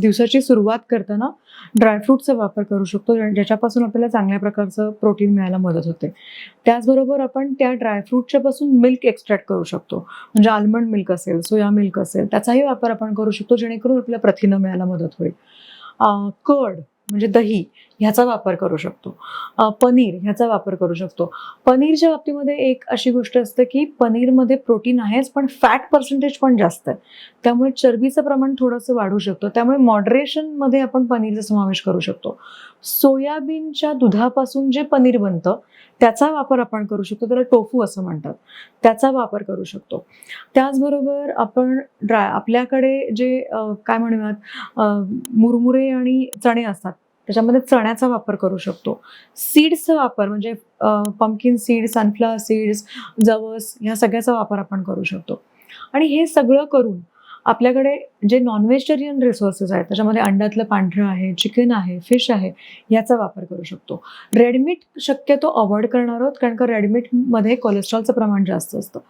दिवसाची सुरुवात करताना ड्रायफ्रूटचा वापर करू शकतो. ज्याच्यापासून आपल्याला चांगल्या प्रकारचं प्रोटीन मिळायला मदत होते. त्याचबरोबर आपण त्या ड्रायफ्रूटच्या पासून मिल्क एक्स्ट्रॅक्ट करू शकतो. म्हणजे आल्मंड मिल्क असेल सोया मिल्क असेल त्याचाही वापर आपण करू शकतो जेणेकरून आपल्याला प्रथिनं मिळायला मदत होईल. कर्ड म्हणजे दही ह्याचा वापर करू शकतो. पनीर ह्याचा वापर करू शकतो. पनीरच्या बाबतीमध्ये एक अशी गोष्ट असते की पनीरमध्ये प्रोटीन आहेच पण फॅट पर्सेंटेज पण जास्त आहे. त्यामुळे चरबीचं प्रमाण थोडंसं वाढू शकतं. त्यामुळे मॉडरेशनमध्ये आपण पनीरचा समावेश करू शकतो. सोयाबीनच्या दुधापासून जे पनीर बनतं त्याचा वापर आपण करू शकतो. त्याला टोफू असं म्हणतात. त्याचा वापर करू शकतो. त्याचबरोबर आपण ड्राय आपल्याकडे जे काय म्हणूयात मुरमुरे आणि चणे असतात त्याच्यामध्ये चण्याचा वापर करू शकतो. सीड्सचा वापर म्हणजे पंकिन सीड सनफ्लॉवर सीड्स जवस ह्या सगळ्याचा वापर आपण करू शकतो. आणि हे सगळं करून आपल्याकडे जे नॉन व्हेजिटेरियन रिसोर्सेस आहेत त्याच्यामध्ये अंड्यातलं पांढरं आहे चिकन आहे फिश आहे याचा वापर करू शकतो. रेडमीट शक्यतो अवॉइड करणार आहोत कारण का रेडमीटमध्ये कोलेस्ट्रॉलचं प्रमाण जास्त असतं.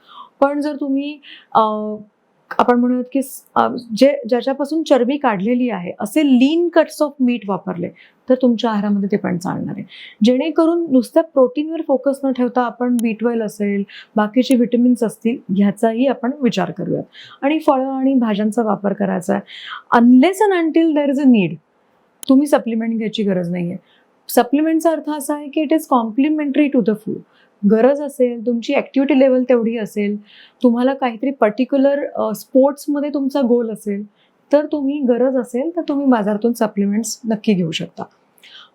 पण जर तुम्ही आपण म्हणूयात की जे ज्याच्यापासून चरबी काढलेली आहे असे लीन कट्स ऑफ मीठ वापरले तर तुमच्या आहारामध्ये ते पण चालणार आहे. जेणेकरून नुसत्या प्रोटीनवर फोकस न ठेवता आपण बी ट्वेल्व असेल बाकीचे व्हिटॅमिन्स असतील ह्याचाही आपण विचार करूयात. आणि फळं आणि भाज्यांचा वापर करायचा आहे. Unless and until there is a need तुम्ही सप्लिमेंट घ्यायची गरज नाही आहे सप्लिमेंटचा अर्थ असा आहे की it is complementary to the food गरज असेल तुमची ॲक्टिव्हिटी लेवल तेवढी असेल तुम्हाला काहीतरी पर्टिक्युलर स्पोर्ट्समध्ये तुमचा गोल असेल तर तुम्ही गरज असेल तर तुम्ही बाजारातून सप्लिमेंट्स नक्की घेऊ शकता.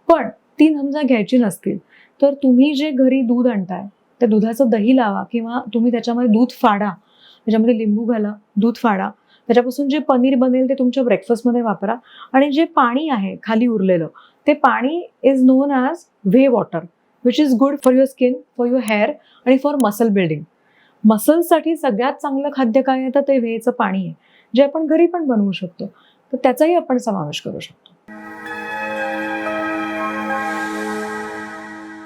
पण ती समजा घ्यायची नसतील तर तुम्ही जे घरी दूध आणताय त्या दुधाचं दही लावा किंवा तुम्ही त्याच्यामध्ये दूध फाडा त्याच्यामध्ये लिंबू घाला दूध फाडा त्याच्यापासून जे पनीर बनेल ते तुमच्या ब्रेकफास्टमध्ये वापरा. आणि जे पाणी आहे खाली उरलेलं ते पाणी is known as whey water which is good for your skin for your hair आणि फॉर मसल बिल्डिंग मसल्ससाठी सगळ्यात चांगलं खाद्य काय आहे? तर ते व्हेचं पाणी आहे जे आपण घरी पण बनवू शकतो. तर त्याचाही आपण समावेश करू शकतो.